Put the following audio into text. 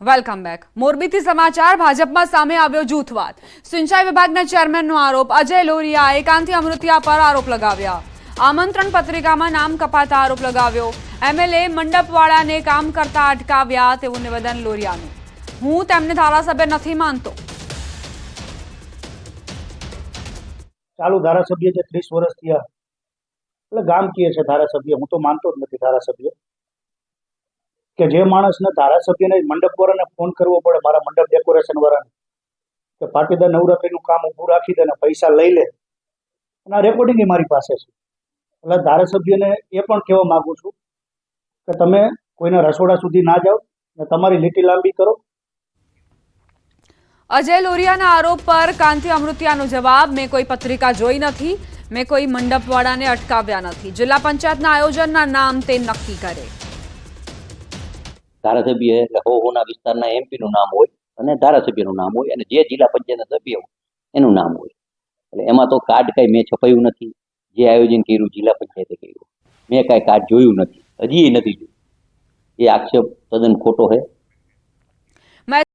Welcome back મોરબીથી સમાચાર, ભાજપમાં સામે આવ્યો જૂથવાદ સિંચાઈ વિભાગના ચેરમેનનો આરોપ, અજય લોરિયાએ કાંતિ અમૃતિયા પર આરોપ લગાવ્યા. આમંત્રણ પત્રિકામાં નામ કપાતા આરોપ લગાવ્યો. એમએલએ મંડપવાળાને કામ કરતા અટકાવ્યા તેવું નિવેદન લોરિયાનું હું તેમને ધારાસભ્ય નથી માનતો. ચાલુ ધારાસભ્ય છે ત્રીસ વર્ષ થયા, એટલે ગામ કીએ છે ધારાસભ્ય. હું તો માનતો જ નથી ધારાસભ્ય. કે જે માણસને ધારાસભ્યને મંડપ વાળાને ફોન કરવો પડે, મારા મંડપ ડેકોરેશન વાળાને, કે પાટીદાર નવરાત્રીનું કામ ઊભું રાખી દે ને પૈસા લઈ લે. અને આ રેકોર્ડિંગ મારી પાસે છે. એટલે ધારાસભ્યને એ પણ કહેવા માગું છું કે તમે કોઈના રસોડા સુધી ના જાઓ ને તમારી લીટી લાંબી કરો. અજય લોરિયાના આરોપ પર કાંતિ અમૃતિયાનો જવાબ, મેં કોઈ પત્રિકા જોઈ નથી, મેં કોઈ મંડપવાળાને અટકાવ્યા નથી. જિલ્લા પંચાયતના આયોજનના નામ તે નક્કી કરે. ધારાસભ્ય એટલે હો હોના વિસ્તારના એમપીનું નામ હોય અને ધારાસભ્યનું નામ હોય અને જે જિલ્લા પંચાયતના સભ્ય હોય એનું નામ હોય. એટલે એમાં તો કાર્ડ કઈ મેં છપાયું નથી. જે આયોજન કર્યું જિલ્લા પંચાયતે કર્યું. મેં કાંઈ કાર્ડ જોયું નથી. હજી નથી જોયું. એ આક્ષેપ તદ્દન ખોટો છે.